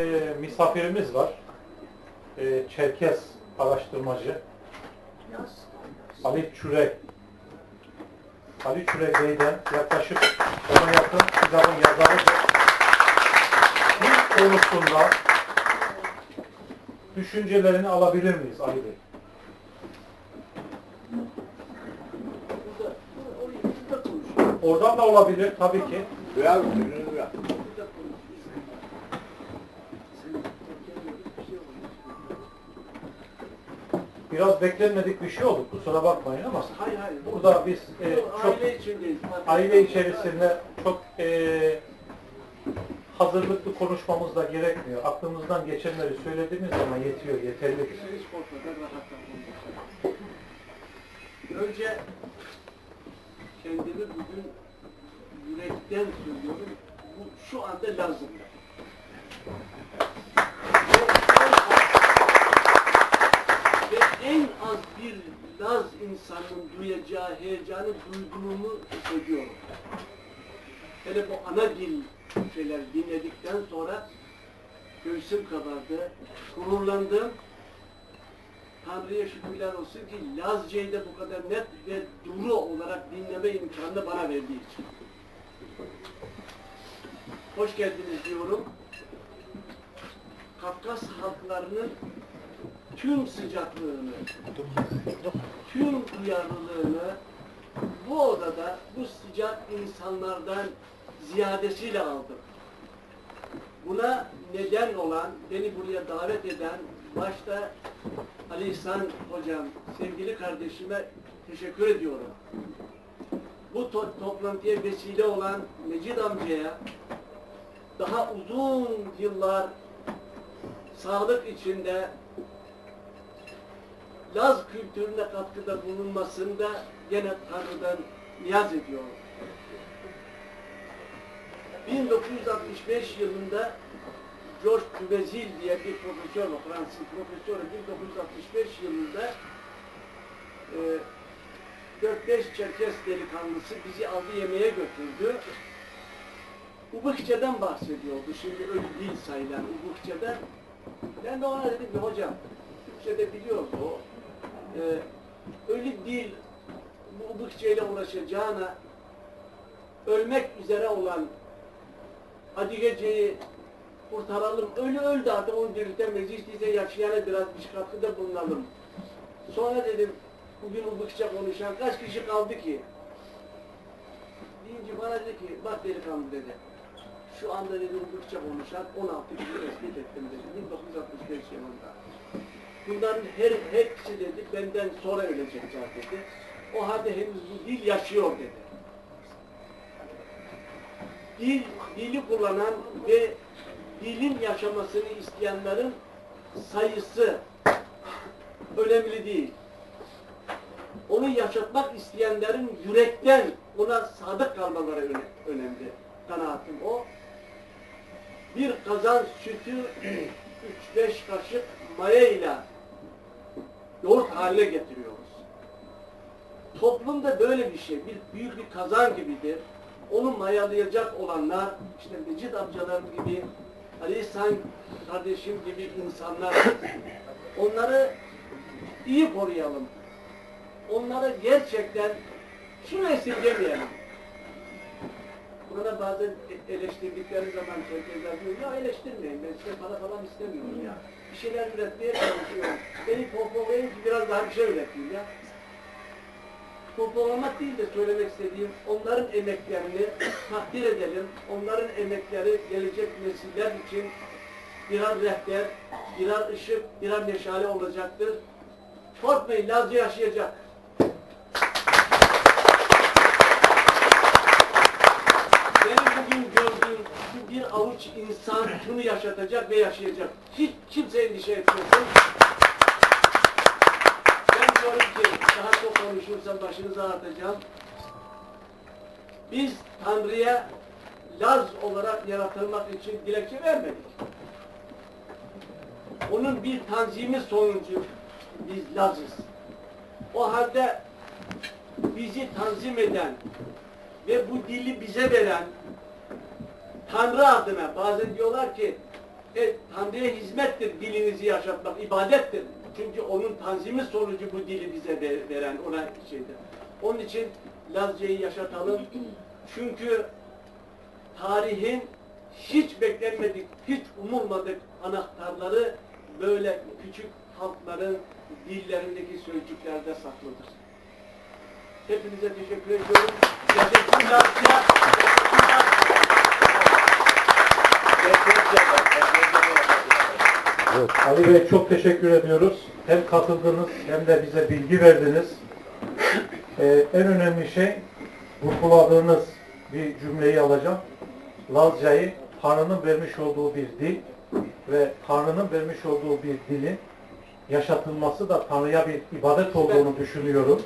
Ee, misafirimiz var. Ee, Çerkes araştırmacı. Ali Çürek. Ali Çürek Bey'den yaklaşık ona yakın kitabın yazarıdır. İlk konusunda düşüncelerini alabilir miyiz Ali Bey? Oradan da olabilir tabii ki. Duyar mısın? Biraz beklenmedik bir şey oldu. Kusura bakmayın ama Hayır hayır. burada biz e, çok aile içindeyiz. aile içerisinde çok e, hazırlıklı konuşmamız da gerekmiyor. Aklımızdan geçenleri söylediğimiz zaman yetiyor, yeterlidir. Hiç korkmadan. Önce kendimi bugün yürekten söylüyorum. Bu şu anda Lazım'da. Ve en az bir Laz insanın duyacağı heyecanı duyduğumu hissediyorum. Hele bu ana dil şeyler dinledikten sonra göğsüm kabardı, gururlandım. Tanrı'ya şükürler olsun ki Lazca'yı da bu kadar net ve duru olarak dinleme imkanını bana verdiği için. Hoş geldiniz diyorum. Kafkas halklarının tüm sıcaklığını, tüm duyarlılığını bu odada bu sıcak insanlardan ziyadesiyle aldım. Buna neden olan, beni buraya davet eden başta Ali İhsan hocam, sevgili kardeşime teşekkür ediyorum. Bu to- toplantıya vesile olan Mecid amcaya daha uzun yıllar sağlık içinde Laz kültürüne katkıda bulunmasında gene Tanrı'dan niyaz ediyorum. 1965 yılında George Duvezil diye bir profesör Fransız profesör 1965 yılında e, 4-5 Çerkes delikanlısı bizi aldı yemeğe götürdü. Ubıkça'dan bahsediyordu. Şimdi ölü dil sayılan Ubıkça'dan. Ben de ona dedim ki hocam, Türkçe'de biliyordu o. Ee, ölü dil bu Ubıkça ile uğraşacağına ölmek üzere olan Adigece'yi kurtaralım. Ölü öldü artık onu diriltemeyiz. Değilse yaşayana biraz bir katkıda bulunalım. Sonra dedim bugün Ubıkça konuşan kaç kişi kaldı ki? Deyince bana dedi ki bak delikanlı dedi. Şu anda dedi Ubıkça konuşan 16 kişi tespit ettim dedi. 1965 yılında. Bunların her hepsi dedi benden sonra ölecekler dedi. O halde henüz bu dil yaşıyor dedi. Dil, dili kullanan ve dilin yaşamasını isteyenlerin sayısı önemli değil. Onu yaşatmak isteyenlerin yürekten ona sadık kalmaları öne- önemli. Kanaatim o. Bir kazan sütü 3-5 kaşık maya ile yoğurt haline getiriyoruz. Toplumda böyle bir şey, bir büyük bir kazan gibidir. Onu mayalayacak olanlar, işte Mecid amcalarım gibi, Ali İhsan kardeşim gibi insanlar, onları iyi koruyalım. Onları gerçekten şunu esirgemeyelim. Burada bazen e- eleştirdikleri zaman Çerkezler diyor, ya eleştirmeyin, ben size para falan istemiyorum ya. Bir şeyler üretmeye çalışıyorum. Beni pohpohlayın ki biraz daha bir şey üreteyim ya. Pohpohlamak değil de söylemek istediğim, onların emeklerini takdir edelim. Onların emekleri gelecek nesiller için birer rehber, birer ışık, birer meşale olacaktır. Korkmayın, Lazca yaşayacak. Benim bugün gördüğüm bir avuç insan şunu yaşatacak ve yaşayacak. Hiç kimse endişe etmesin. Ben diyorum ki daha çok konuşursam başınızı ağrıtacağım. Biz Tanrı'ya Laz olarak yaratılmak için dilekçe vermedik. Onun bir tanzimi sonucu biz Laz'ız. O halde bizi tanzim eden ve bu dili bize veren Tanrı adına bazen diyorlar ki E, Tanrı'ya hizmettir dilinizi yaşatmak, ibadettir. Çünkü onun tanzimi sonucu bu dili bize ver- veren ona şeydir. Onun için Lazca'yı yaşatalım. Çünkü tarihin hiç beklenmedik, hiç umulmadık anahtarları böyle küçük halkların dillerindeki sözcüklerde saklıdır. Hepinize teşekkür ediyorum. Gerçekten Lazca, Ali Bey çok teşekkür ediyoruz. Hem katıldınız hem de bize bilgi verdiniz. Ee, en önemli şey vurguladığınız bir cümleyi alacağım. Lazca'yı Tanrı'nın vermiş olduğu bir dil ve Tanrı'nın vermiş olduğu bir dilin yaşatılması da Tanrı'ya bir ibadet olduğunu düşünüyorum.